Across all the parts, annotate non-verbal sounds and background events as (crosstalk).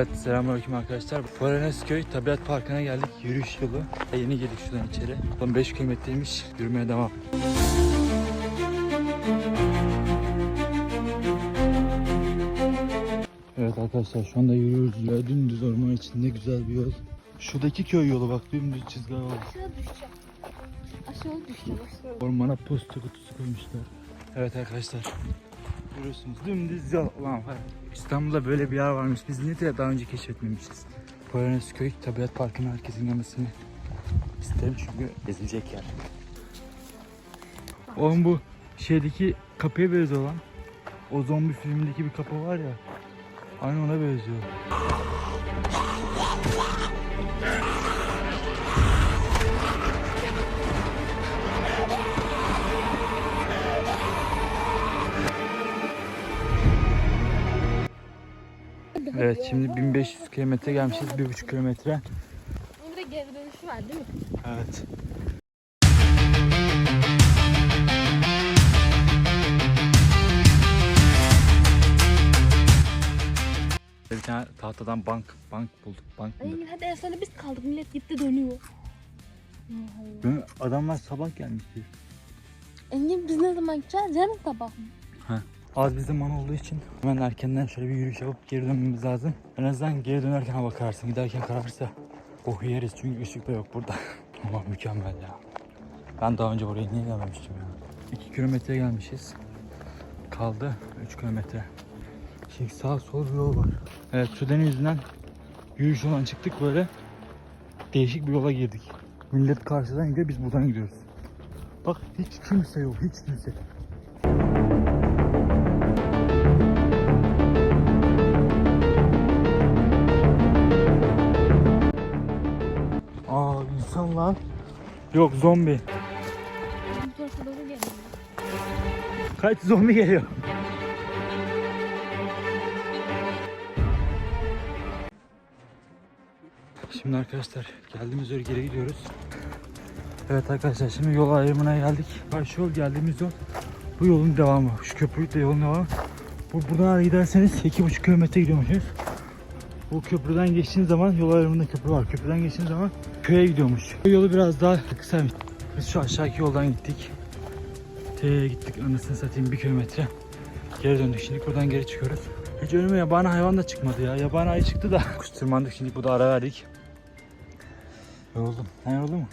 Evet selamünaleyküm arkadaşlar. Polonezköy Tabiat Parkı'na geldik. Yürüyüş yolu. E, Yeni girdik şuradan içeri. Son 5 kilometreymiş. Yürümeye devam. Evet arkadaşlar şu anda yürüyoruz. Ya, dümdüz orman içinde güzel bir yol. Şuradaki köy yolu bak dümdüz çizgi var. Aşağı düşeceğim. Aşağı düşeceğim. Ormana posta kutusu koymuşlar. Evet arkadaşlar. Görüyorsunuz dümdüz yol. Ulan. İstanbul'da böyle bir yer varmış. Biz niye de daha önce keşfetmemişiz? Polonezköy Tabiat Parkı'nın herkesin gelmesini isterim çünkü gezilecek yer. Oğlum bu şeydeki kapıya benziyor lan. O zombi filmindeki bir kapı var ya. Aynı ona benziyor. Evet şimdi 1500 kilometre gelmişiz. 1,5 kilometre. Bunun bir de geri dönüşü var değil mi? Evet. Bir tane tahtadan bank bank bulduk. Bank bulduk. Engin hadi en sona biz kaldık. Millet gitti dönüyor. Adamlar sabah gelmişti. Engin biz ne zaman gideceğiz? Yarın sabah mı? Az bir zaman olduğu için hemen erkenden şöyle bir yürüyüş yapıp geri dönmemiz lazım. En azından geri dönerken hava kararsın. Giderken kararırsa oh yeriz çünkü ışık da yok burada. (laughs) Ama mükemmel ya. Ben daha önce buraya niye gelmemiştim ya. 2 kilometre gelmişiz. Kaldı 3 kilometre. Şimdi sağ sol bir yol var. Evet Sudan yüzünden yürüyüş yoldan çıktık böyle değişik bir yola girdik. Millet karşıdan gidiyor biz buradan gidiyoruz. Bak hiç kimse yok hiç kimse. İnsan lan. Yok zombi. Kaç zombi geliyor? Şimdi arkadaşlar geldiğimiz yere geri gidiyoruz. Evet arkadaşlar şimdi yol ayrımına geldik. Karşı yol geldiğimiz yol bu yolun devamı. Şu köprü de yolun devamı. Bu buradan giderseniz 2,5 kilometre gidiyormuşuz. Bu köprüden geçtiğiniz zaman yol ayrımında köprü var. Köprüden geçtiğiniz zaman köye gidiyormuş. Bu yolu biraz daha kısaymış. Biz şu aşağıki yoldan gittik. T'ye gittik anasını satayım bir kilometre. Geri döndük şimdi buradan geri çıkıyoruz. Hiç önüme yabani hayvan da çıkmadı ya. Yabani ayı çıktı da. (laughs) Kusturmandık şimdi bu da ara verdik. Yoruldum. Sen yoruldun mu?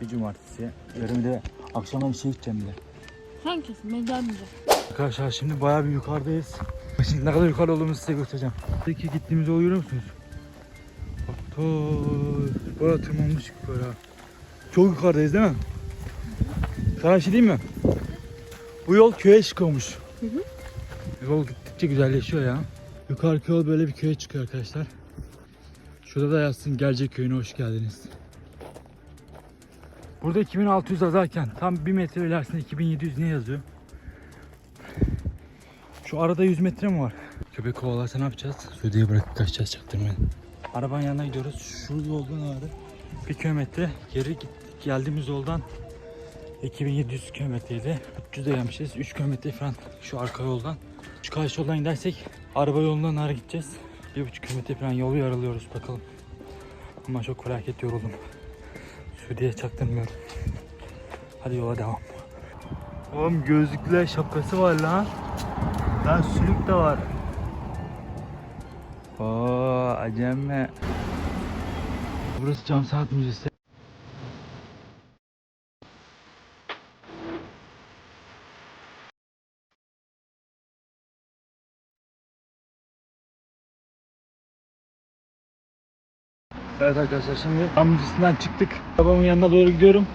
Bir cumartesi. Yarın de akşama bir şey gideceğim bir de. Sen kesin ben gelmeyeceğim. Arkadaşlar şimdi bayağı bir yukarıdayız. Şimdi ne kadar yukarı olduğumuzu size göstereceğim. Peki gittiğimiz yolu görüyor musunuz? Bak ta bayağı tırmanmış yukarı. ha. Çok yukarıdayız değil mi? Sana bir şey diyeyim mi? Bu yol köye çıkıyormuş. Hı hı. Yol gittikçe güzelleşiyor ya. Yukarıki yol böyle bir köye çıkıyor arkadaşlar. Şurada da yazsın Gercek köyüne hoş geldiniz. Burada 2600 yazarken tam 1 metre ilerisinde 2700 ne yazıyor? Şu arada 100 metre mi var? Köpek kovalarsa ne yapacağız? Suudiye bırakıp kaçacağız çaktırmayın. Arabanın yanına gidiyoruz. Şu yoldan ağrı. Bir kilometre geri gittik. Geldiğimiz yoldan 2700 kilometreydi. 300'e gelmişiz. 3 kilometre falan şu arka yoldan. Şu karşı yoldan gidersek araba yolundan ağrı gideceğiz. 1,5 kilometre falan yolu yaralıyoruz bakalım. Ama çok felaket yoruldum. Suudiye çaktırmıyorum. Hadi yola devam. Oğlum gözlükler şapkası var lan. Lan sülük de var. Oo acemme. Burası cam saat müzesi. Evet arkadaşlar şimdi cam müzesinden çıktık. Babamın yanına doğru gidiyorum.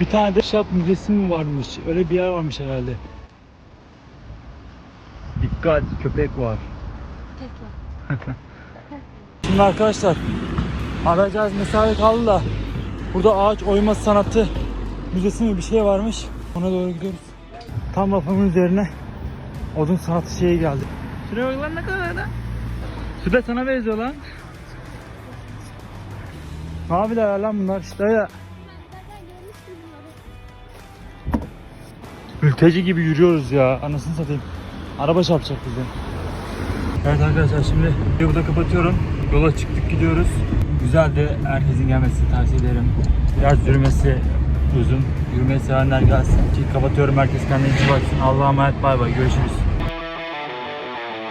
Bir tane de şap müzesi mi varmış? Öyle bir yer varmış herhalde. Dikkat köpek var. (laughs) Şimdi arkadaşlar arayacağız mesafe kaldı da burada ağaç oyma sanatı müzesi mi bir şey varmış. Ona doğru gidiyoruz. Tam lafımın üzerine odun sanatı şeyi geldi. Şuraya bak lan ne kadar da. Şurada sana benziyor lan. Ne yapıyorlar lan bunlar işte ya. Mülteci gibi yürüyoruz ya. Anasını satayım. Araba çarpacak bize. Evet arkadaşlar şimdi burada kapatıyorum. Yola çıktık gidiyoruz. Güzeldi. Herkesin gelmesini tavsiye ederim. Biraz yürümesi uzun. Yürümeyi sevenler gelsin. Kapatıyorum. Herkes kendine iyi baksın. Allah'a emanet. Bay bay. Görüşürüz.